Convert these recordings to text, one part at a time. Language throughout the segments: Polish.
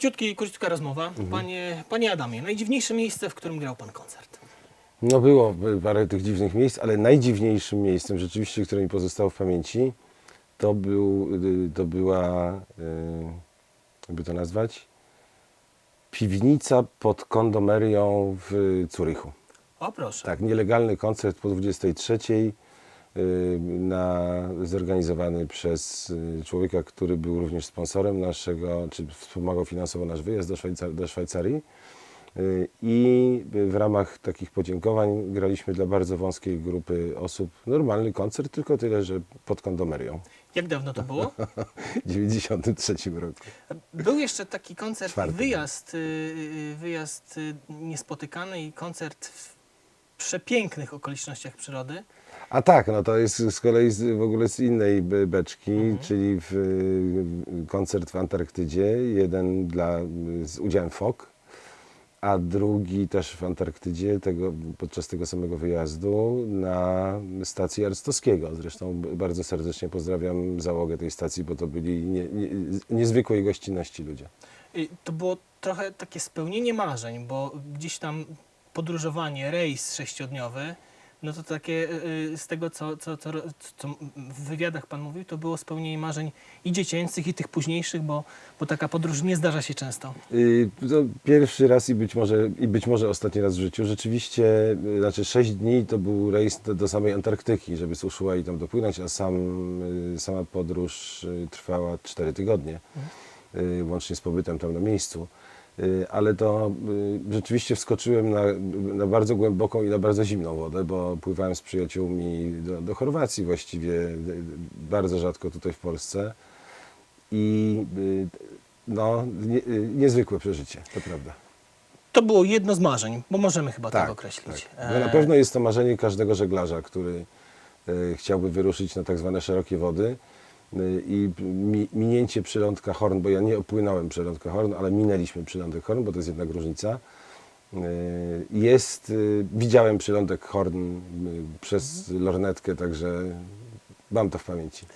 Króciutki, króciutka rozmowa. Mhm. Panie, panie Adamie, najdziwniejsze miejsce, w którym grał pan koncert? No było parę tych dziwnych miejsc, ale najdziwniejszym miejscem rzeczywiście, które mi pozostało w pamięci, to, był, to była, y, jakby to nazwać, piwnica pod kondomerią w Curychu. O proszę. Tak, nielegalny koncert po 23 y, na, zorganizowany przez y, człowieka, który był również sponsorem naszego, czy wspomagał finansowo nasz wyjazd do, Szwajcar do Szwajcarii. Y, I w ramach takich podziękowań graliśmy dla bardzo wąskiej grupy osób normalny koncert, tylko tyle, że pod kondomerią Jak dawno to było? w 93 roku. Był jeszcze taki koncert, Czwarty. wyjazd, y, y, wyjazd y, niespotykany i koncert w przepięknych okolicznościach przyrody. A tak, no to jest z kolei z, w ogóle z innej be- beczki, czyli w, koncert w Antarktydzie, jeden dla, z udziałem FOK, a drugi też w Antarktydzie tego, podczas tego samego wyjazdu na stacji Arstowskiego. Zresztą bardzo serdecznie pozdrawiam załogę tej stacji, bo to byli nie, nie, niezwykłej gościnności ludzie. Y, To było trochę takie spełnienie marzeń, bo gdzieś tam podróżowanie, rejs sześciodniowy, no to takie y, y, z tego, co, co, co, co w wywiadach Pan mówił, to było spełnienie marzeń i dziecięcych, i tych późniejszych, bo, bo taka podróż nie zdarza się często. Y, pierwszy raz i być, może, i być może ostatni raz w życiu. Rzeczywiście, znaczy 6 dni to był rejs do, do samej Antarktyki, żeby z Ushuai tam dopłynąć, a sam, sama podróż trwała 4 tygodnie, y, łącznie z pobytem tam na miejscu. Y, Ale to y, rzeczywiście wskoczyłem na, na bardzo głęboką i na bardzo zimną wodę, bo pływałem z przyjaciółmi do, do Chorwacji właściwie, y, bardzo rzadko tutaj w Polsce. I no, nie, niezwykłe przeżycie, to prawda. To było jedno z marzeń, bo możemy chyba tak, określić. tak. No, na E, pewno jest to marzenie każdego żeglarza, który chciałby wyruszyć na tak zwane szerokie wody. I mi, minięcie przylądka Horn, bo ja nie opłynąłem przylądka Horn, ale minęliśmy przylądek Horn, bo to jest jednak różnica. E, Jest, e, widziałem przylądek Horn przez lornetkę, także mam to w pamięci.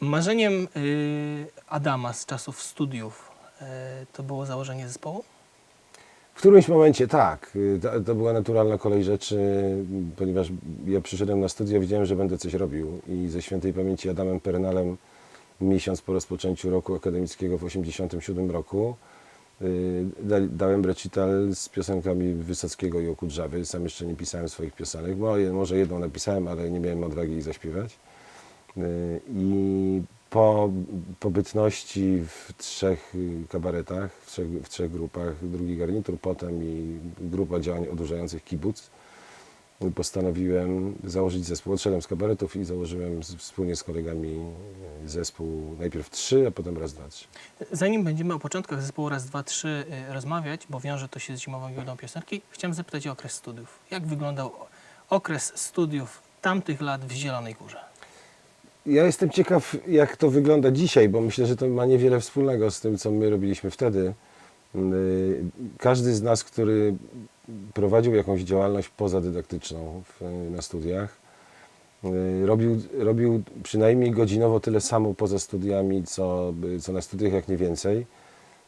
Marzeniem y, Adama z czasów studiów y, to było założenie zespołu? W którymś momencie tak, y, to, to była naturalna kolej rzeczy, m, ponieważ ja przyszedłem na studia, wiedziałem, że będę coś robił i ze świętej pamięci Adamem Pernalem miesiąc po rozpoczęciu roku akademickiego w 1987 roku y, da, dałem recital z piosenkami Wysockiego i Okudrzawy. Sam jeszcze nie pisałem swoich piosenek, może jedną napisałem, ale nie miałem odwagi jej zaśpiewać. Y, I po pobytności w trzech y, kabaretach, w trzech, w trzech grupach, drugi garnitur, potem i grupa działań odurzających kibuc, postanowiłem założyć zespół. Odszedłem z kabaretów i założyłem z, wspólnie z kolegami y, zespół najpierw trzy, a potem raz, dwa, trzy. Zanim będziemy o początkach zespołu raz, dwa, trzy y, rozmawiać, bo wiąże to się z zimową giełdą piosenki, chciałem zapytać o okres studiów. Jak wyglądał okres studiów tamtych lat w Zielonej Górze? Ja jestem ciekaw, jak to wygląda dzisiaj, bo myślę, że to ma niewiele wspólnego z tym, co my robiliśmy wtedy. Yy, Każdy z nas, który prowadził jakąś działalność pozadydaktyczną w, na studiach, yy, robił, robił przynajmniej godzinowo tyle samo poza studiami, co, co na studiach, jak nie więcej.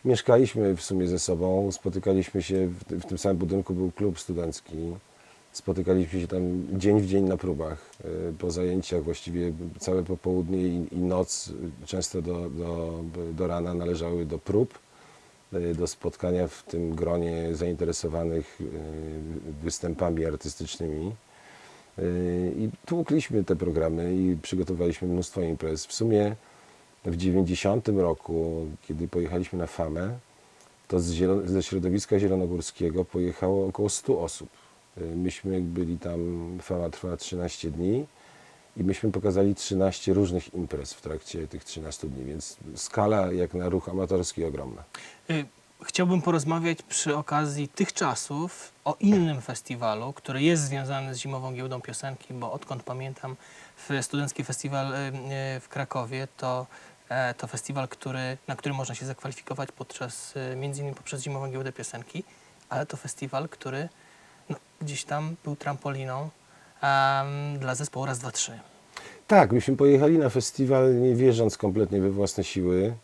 Mieszkaliśmy w sumie ze sobą, spotykaliśmy się, w, w tym samym budynku był klub studencki. Spotykaliśmy się tam dzień w dzień na próbach, y, po zajęciach właściwie całe popołudnie i, i noc, y, często do, do, do rana należały do prób, y, do spotkania w tym gronie zainteresowanych występami artystycznymi. I tłukliśmy te programy i przygotowaliśmy mnóstwo imprez. W sumie w 90 roku, kiedy pojechaliśmy na Famę, to ze środowiska zielonogórskiego pojechało około 100 osób. Y, Myśmy byli tam, Fama trwała 13 dni i myśmy pokazali 13 różnych imprez w trakcie tych 13 dni, więc skala jak na ruch amatorski ogromna. Y, Chciałbym porozmawiać przy okazji tych czasów o innym festiwalu, który jest związany z Zimową Giełdą Piosenki, bo odkąd pamiętam Studencki Festiwal y, w Krakowie, to, e, to festiwal, który, na który można się zakwalifikować podczas, między innymi poprzez Zimową Giełdę Piosenki, ale to festiwal, który no, gdzieś tam był trampoliną dla zespołu Raz, Dwa, Trzy. Tak, myśmy pojechali na festiwal nie wierząc kompletnie we własne siły.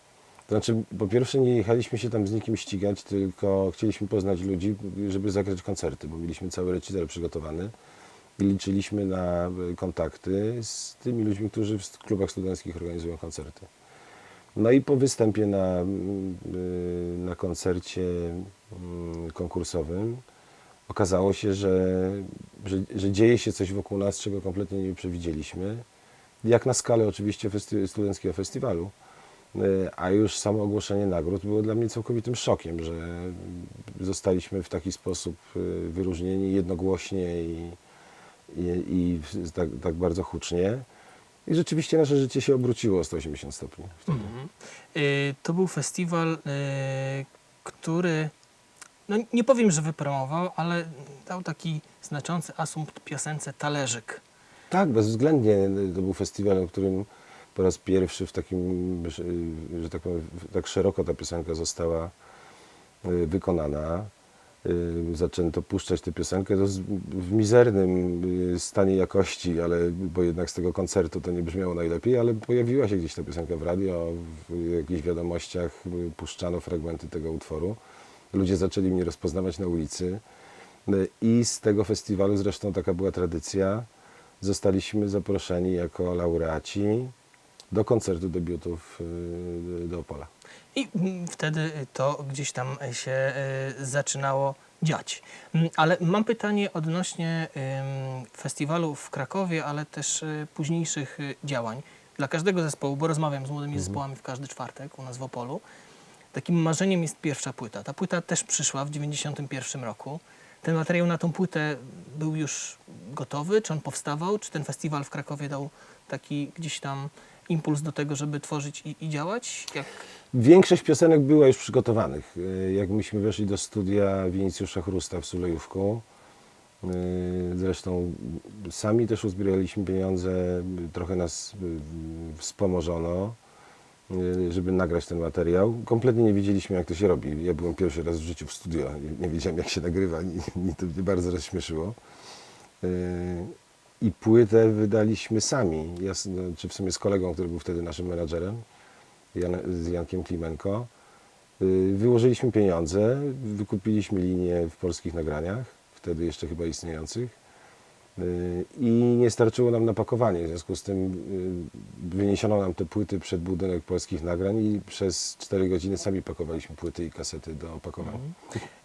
Znaczy, po pierwsze nie jechaliśmy się tam z nikim ścigać, tylko chcieliśmy poznać ludzi, żeby zagrać koncerty, bo mieliśmy cały recital przygotowany i liczyliśmy na y, kontakty z tymi ludźmi, którzy w klubach studenckich organizują koncerty. No i po występie na, mm, y, na koncercie mm, konkursowym okazało się, że, że, że dzieje się coś wokół nas, czego kompletnie nie przewidzieliśmy. Jak na skalę oczywiście festi- studenckiego festiwalu. Y, A już samo ogłoszenie nagród było dla mnie całkowitym szokiem, że zostaliśmy w taki sposób y, wyróżnieni jednogłośnie i, i, i tak, tak bardzo hucznie. I rzeczywiście nasze życie się obróciło o 180 stopni. Mhm. Y, To był festiwal, który, no nie powiem, że wypromował, ale dał taki znaczący asumpt piosence Talerzyk. Tak, bezwzględnie to był festiwal, w którym po raz pierwszy w takim, że tak tak szeroko ta piosenka została y, wykonana. Y, Zaczęto puszczać tę piosenkę to w mizernym y, stanie jakości, ale bo jednak z tego koncertu to nie brzmiało najlepiej, ale pojawiła się gdzieś ta piosenka w radio, w jakichś wiadomościach puszczano fragmenty tego utworu. Ludzie zaczęli mnie rozpoznawać na ulicy y, i z tego festiwalu zresztą taka była tradycja zostaliśmy zaproszeni jako laureaci do koncertu debiutów do Opola. I mm, wtedy to gdzieś tam się y, zaczynało dziać. Mm, Ale mam pytanie odnośnie festiwalu w Krakowie, ale też późniejszych działań. Dla każdego zespołu, bo rozmawiam z młodymi zespołami w każdy czwartek u nas w Opolu, takim marzeniem jest pierwsza płyta. Ta płyta też przyszła w 1991 roku. Ten materiał na tą płytę był już gotowy? Czy on powstawał? Czy ten festiwal w Krakowie dał taki gdzieś tam impuls do tego, żeby tworzyć i, i działać? Jak Większość piosenek była już przygotowanych. Y, Jak myśmy weszli do studia Winicjusza Chrusta w Sulejówku, y, zresztą sami też uzbieraliśmy pieniądze, trochę nas y, wspomożono, żeby nagrać ten materiał. Kompletnie nie wiedzieliśmy, jak to się robi. Ja byłem pierwszy raz w życiu w studio, nie- wiedziałem, jak się nagrywa, i to mnie bardzo rozśmieszyło. Y, I płytę wydaliśmy sami, ja, no, czy w sumie z kolegą, który był wtedy naszym menadżerem. Jan, z Jankiem Klimenko. Y, Wyłożyliśmy pieniądze, wykupiliśmy linię w polskich nagraniach, wtedy jeszcze chyba istniejących. Y, I nie starczyło nam na pakowanie, w związku z tym y, wyniesiono nam te płyty przed budynek polskich nagrań i przez 4 godziny sami pakowaliśmy płyty i kasety do opakowania.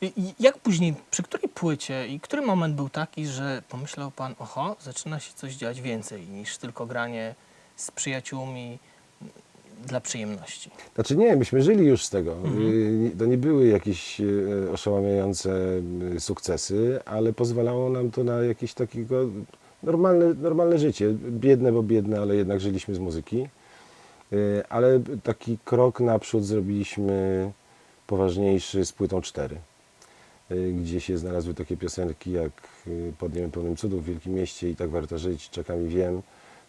I, i jak później, przy której płycie i który moment był taki, że pomyślał pan, oho, zaczyna się coś dziać więcej niż tylko granie z przyjaciółmi dla przyjemności? Znaczy nie, myśmy żyli już z tego. Y, To nie były jakieś y, oszałamiające y, sukcesy, ale pozwalało nam to na jakieś takiego normalne, normalne życie. Biedne, bo biedne, ale jednak żyliśmy z muzyki. Ale taki krok naprzód zrobiliśmy poważniejszy z płytą 4 y, gdzie się znalazły takie piosenki jak Pod niebem pełnym cudów w Wielkim Mieście i Tak warto żyć, Czekam i wiem.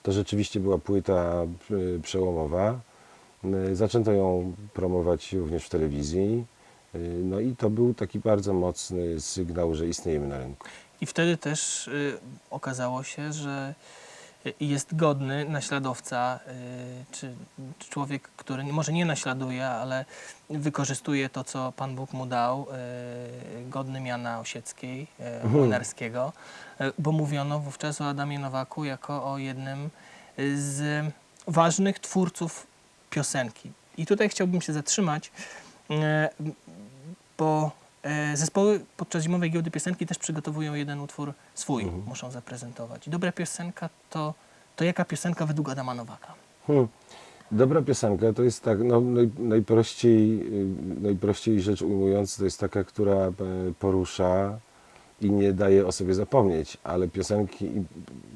To rzeczywiście była płyta przełomowa. Y, Zaczęto ją promować również w telewizji. Y, No i to był taki bardzo mocny sygnał, że istniejemy na rynku. I wtedy też y, okazało się, że jest godny naśladowca, czy, człowiek, który może nie naśladuje, ale wykorzystuje to, co Pan Bóg mu dał, godny miana Osieckiej, Młynarskiego, y, bo mówiono wówczas o Adamie Nowaku jako o jednym z ważnych twórców piosenki. I tutaj chciałbym się zatrzymać, e, bo e, zespoły podczas zimowej giełdy piosenki też przygotowują jeden utwór swój, muszą zaprezentować. Dobra piosenka to, to jaka piosenka według Adama Nowaka? Hmm. Dobra piosenka to jest tak, no, naj, najprościej, y, najprościej rzecz ujmując, to jest taka, która e, porusza i nie daje o sobie zapomnieć, ale piosenki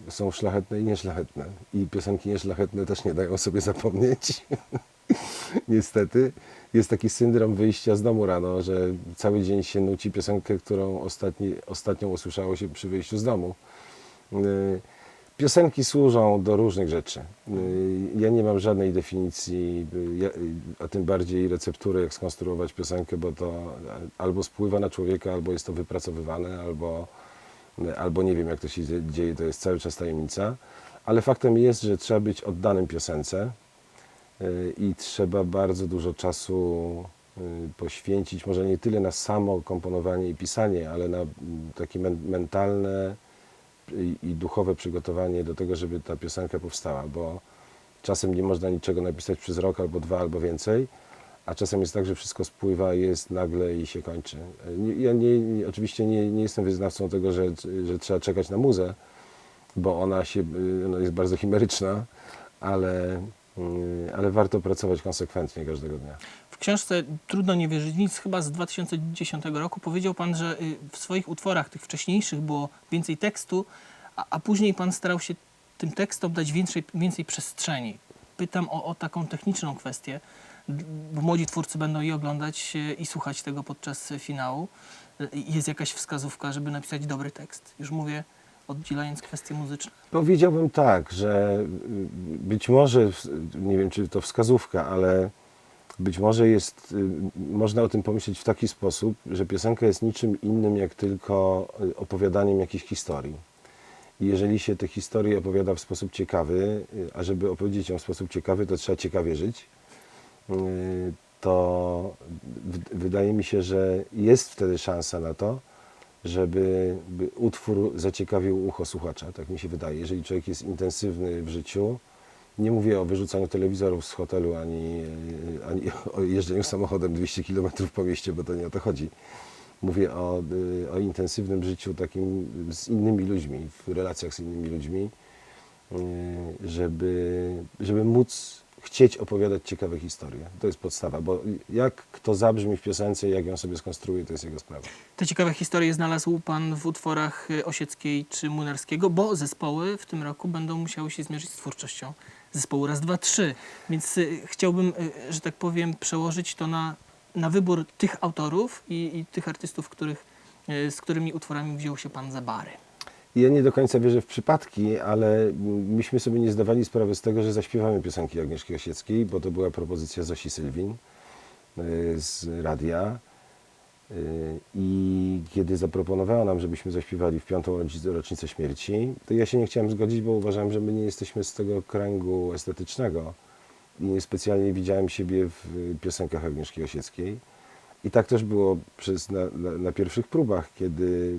są szlachetne i nieszlachetne. I piosenki nieszlachetne też nie dają o sobie zapomnieć. Niestety. Jest taki syndrom wyjścia z domu rano, że cały dzień się nuci piosenkę, którą ostatni, ostatnią usłyszało się przy wyjściu z domu. Piosenki służą do różnych rzeczy. Y, Ja nie mam żadnej definicji, y, y, a tym bardziej receptury, jak skonstruować piosenkę, bo to albo spływa na człowieka, albo jest to wypracowywane, albo, albo nie wiem, jak to się dzie- dzieje, to jest cały czas tajemnica. Ale faktem jest, że trzeba być oddanym piosence. i trzeba bardzo dużo czasu poświęcić, może nie tyle na samo komponowanie i pisanie, ale na takie men- mentalne i, duchowe przygotowanie do tego, żeby ta piosenka powstała, bo czasem nie można niczego napisać przez rok albo dwa albo więcej, a czasem jest tak, że wszystko spływa, jest nagle i się kończy. Ja nie, oczywiście nie, nie jestem wyznawcą tego, że, że trzeba czekać na muzę, bo ona, się, ona jest bardzo chimeryczna, ale, y, ale warto pracować konsekwentnie każdego dnia. Książce Trudno nie wierzyć nic, chyba z 2010 roku, powiedział Pan, że y, w swoich utworach, tych wcześniejszych, było więcej tekstu, a, a później Pan starał się tym tekstom dać więcej, więcej przestrzeni. Pytam o, o taką techniczną kwestię, bo młodzi twórcy będą i oglądać y, i słuchać tego podczas finału. Y, Jest jakaś wskazówka, żeby napisać dobry tekst? Już mówię, oddzielając kwestie muzyczne. Powiedziałbym tak, że być może, nie wiem czy to wskazówka, ale być może jest, y, można o tym pomyśleć w taki sposób, że piosenka jest niczym innym jak tylko y, opowiadaniem jakiejś historii. I jeżeli się te historie opowiada w sposób ciekawy, y, a żeby opowiedzieć ją w sposób ciekawy, to trzeba ciekawie żyć, to wydaje mi się, że jest wtedy szansa na to, żeby by utwór zaciekawił ucho słuchacza, tak mi się wydaje. Jeżeli człowiek jest intensywny w życiu, nie mówię o wyrzucaniu telewizorów z hotelu, ani, e, ani o jeżdżeniu samochodem 200 km po mieście, bo to nie o to chodzi. Mówię o, y, o intensywnym życiu takim z innymi ludźmi, w relacjach z innymi ludźmi, y, żeby, żeby móc chcieć opowiadać ciekawe historie. To jest podstawa, bo jak kto zabrzmi w piosence, jak ją sobie skonstruuje, to jest jego sprawa. Te ciekawe historie znalazł Pan w utworach y, Osieckiej czy Munarskiego, bo zespoły w tym roku będą musiały się zmierzyć z twórczością zespołu raz, dwa, trzy. Więc y, chciałbym, y, że tak powiem, przełożyć to na, na wybór tych autorów i, i tych artystów, których, z którymi utworami wziął się Pan za bary. Ja nie do końca wierzę w przypadki, ale myśmy sobie nie zdawali sprawy z tego, że zaśpiewamy piosenki Agnieszki Osieckiej, bo to była propozycja Zosi Sylwin y, z radia. Y, I kiedy zaproponowała nam, żebyśmy zaśpiewali w piątą rocznicę, śmierci, to ja się nie chciałem zgodzić, bo uważałem, że my nie jesteśmy z tego kręgu estetycznego i niespecjalnie widziałem siebie w piosenkach Agnieszki Osieckiej. I tak też było przez, na, na, na pierwszych próbach, kiedy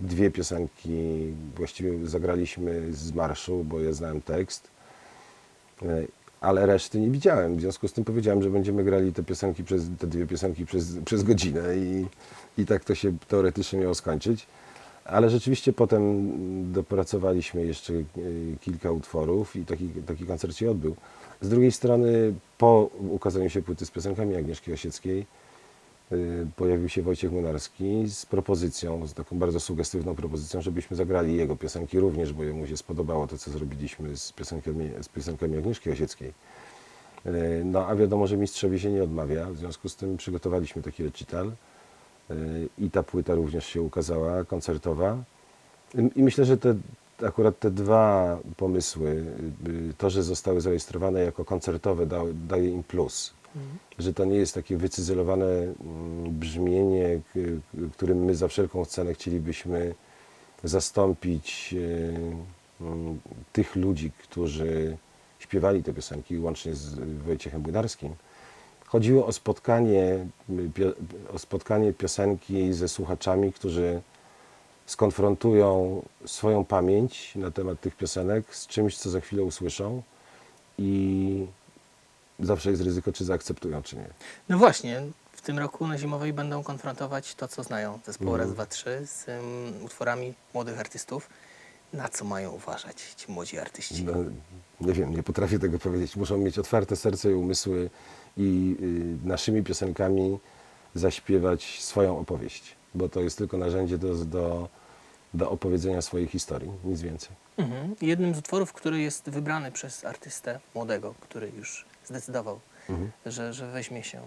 dwie piosenki właściwie zagraliśmy z marszu, bo ja znałem tekst, e, ale reszty nie widziałem. W związku z tym powiedziałem, że będziemy grali te piosenki przez, te dwie piosenki przez, przez godzinę i, i tak to się teoretycznie miało skończyć. Ale rzeczywiście potem dopracowaliśmy jeszcze e, kilka utworów i taki, taki koncert się odbył. Z drugiej strony po ukazaniu się płyty z piosenkami Agnieszki Osieckiej pojawił się Wojciech Munarski z propozycją, z taką bardzo sugestywną propozycją, żebyśmy zagrali jego piosenki również, bo jemu się spodobało to, co zrobiliśmy z piosenkami, z piosenkami Agnieszki Osieckiej. Y, No a wiadomo, że mistrzowi się nie odmawia, w związku z tym przygotowaliśmy taki recital y, i ta płyta również się ukazała, koncertowa. I- myślę, że te, akurat te dwa pomysły, y, to, że zostały zarejestrowane jako koncertowe, da, daje im plus że to nie jest takie wycyzelowane mm, brzmienie, którym my za wszelką cenę chcielibyśmy zastąpić e, mm, tych ludzi, którzy śpiewali te piosenki, łącznie z Wojciechem Błynarskim. Chodziło o spotkanie, o spotkanie piosenki ze słuchaczami, którzy skonfrontują swoją pamięć na temat tych piosenek z czymś, co za chwilę usłyszą i zawsze jest ryzyko, czy zaakceptują, czy nie. No właśnie, w tym roku na Zimowej będą konfrontować to, co znają zespołu Mhm. raz, dwa, trzy z ym, utworami młodych artystów. Na co mają uważać ci młodzi artyści? No, nie wiem, nie potrafię tego powiedzieć. Muszą mieć otwarte serce i umysły i y, naszymi piosenkami zaśpiewać swoją opowieść, bo to jest tylko narzędzie do, do, do opowiedzenia swojej historii, nic więcej. Mhm. Jednym z utworów, który jest wybrany przez artystę młodego, który już zdecydował, Mhm. że, że weźmie się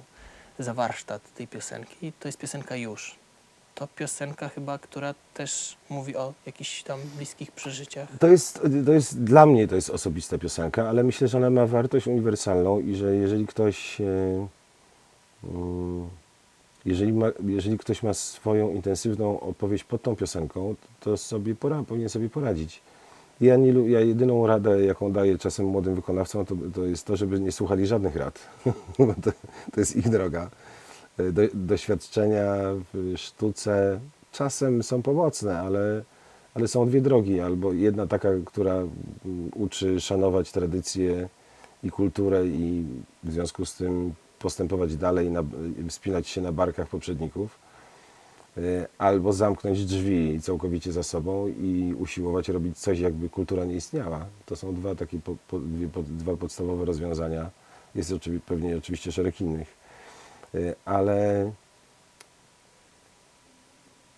za warsztat tej piosenki, to jest piosenka Już. To piosenka chyba, która też mówi o jakichś tam bliskich przeżyciach. To jest, to jest, dla mnie to jest osobista piosenka, ale myślę, że ona ma wartość uniwersalną i że jeżeli ktoś, e, mm, jeżeli, ma, jeżeli ktoś ma swoją intensywną opowieść pod tą piosenką, to sobie pora, powinien sobie poradzić. Ja, nie, ja jedyną radę, jaką daję czasem młodym wykonawcom, to, to jest to, żeby nie słuchali żadnych rad. Bo to, to jest ich droga. E, Do, doświadczenia w sztuce czasem są pomocne, ale, ale są dwie drogi. Albo jedna taka, która uczy szanować tradycję i kulturę i w związku z tym postępować dalej, na, wspinać się na barkach poprzedników. E, albo zamknąć drzwi całkowicie za sobą i usiłować robić coś, jakby kultura nie istniała. To są dwa takie po, po, dwie, po, dwa podstawowe rozwiązania. Jest oczywi, pewnie oczywiście szereg innych, E, ale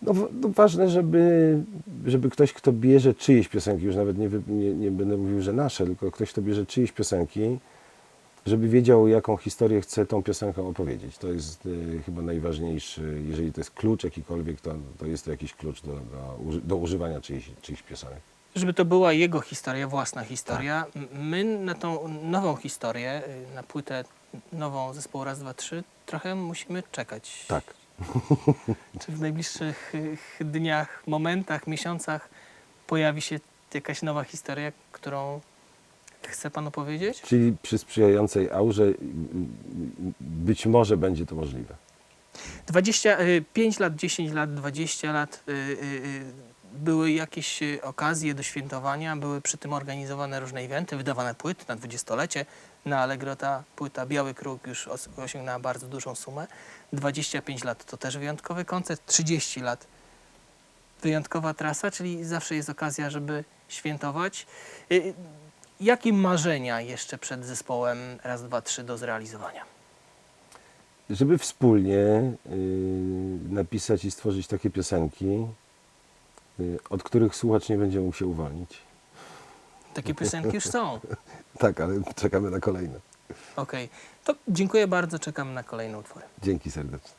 no, no ważne, żeby, żeby ktoś, kto bierze czyjeś piosenki, już nawet nie, nie, nie będę mówił, że nasze, tylko ktoś, kto bierze czyjeś piosenki, żeby wiedział, jaką historię chce tą piosenką opowiedzieć. To jest y, chyba najważniejszy. Jeżeli to jest klucz jakikolwiek, to, to jest to jakiś klucz do, do, do używania czyichś, czyichś piosenek. Żeby to była jego historia, własna historia. M- My na tą nową historię, y, na płytę nową zespołu Raz, Dwa, Trzy, trochę musimy czekać. Tak. Czy w najbliższych y, dniach, momentach, miesiącach pojawi się jakaś nowa historia, którą chce Pan opowiedzieć? Czyli przy sprzyjającej aurze y, y, być może będzie to możliwe. 25 lat, 10 lat, 20 lat. y, y, y, Były jakieś y, okazje do świętowania, były przy tym organizowane różne eventy, wydawane płyty na dwudziestolecie. Na Allegro ta płyta Biały Kruk już os- osiągnęła bardzo dużą sumę. 25 lat to też wyjątkowy koncert, 30 lat wyjątkowa trasa, czyli zawsze jest okazja, żeby świętować. Jakie marzenia jeszcze przed zespołem raz, dwa, trzy do zrealizowania? Żeby wspólnie y, napisać i stworzyć takie piosenki, y, od których słuchacz nie będzie mógł się uwolnić. Takie piosenki już są. Tak, ale czekamy na kolejne. Okej, to dziękuję bardzo, czekam na kolejne utwory. Dzięki serdecznie.